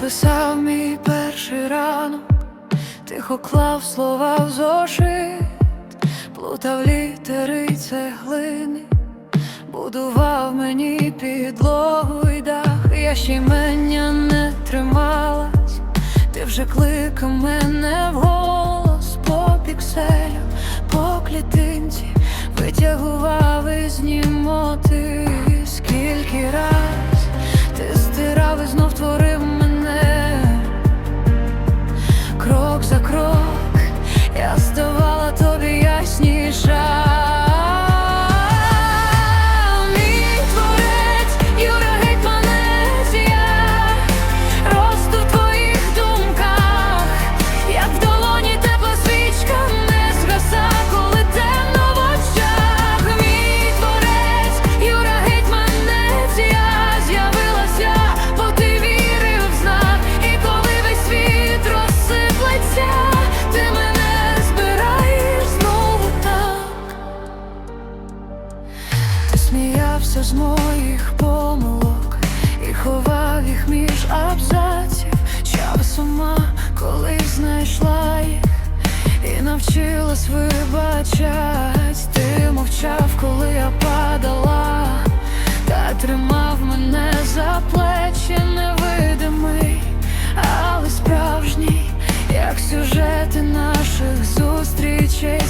писав мій перший ранок, тихо клав слова в зошит, плутав літери цеглини, будував мені підлогу й дах, я ще й мене не трималась, ти вже кликав мене вголос по пікселю, по клітинці, витягував із німоти, скільки раз сміявся з моїх помилок і ховав їх між абзаців. Чав сама колись знайшла їх і навчилась вибачать. Ти мовчав, коли я падала, та тримав мене за плечі невидимий, але справжній, як сюжети наших зустрічей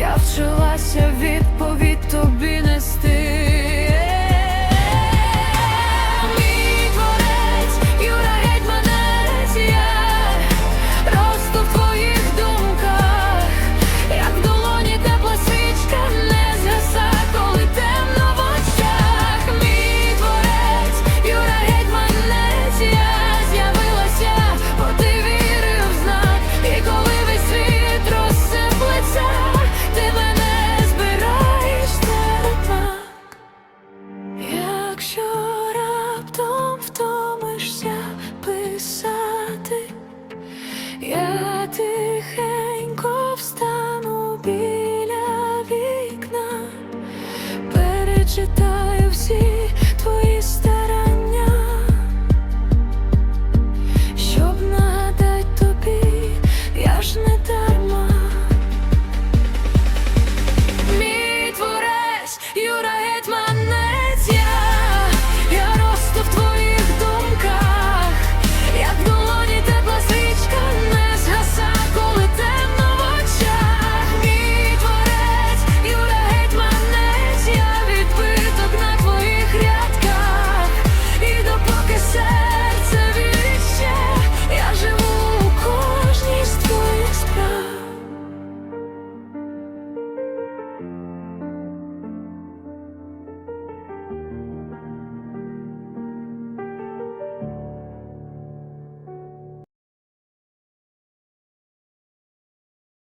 я вчилася Якщо раптом втомишся писати, я тихенько встану біля вікна, перечитаю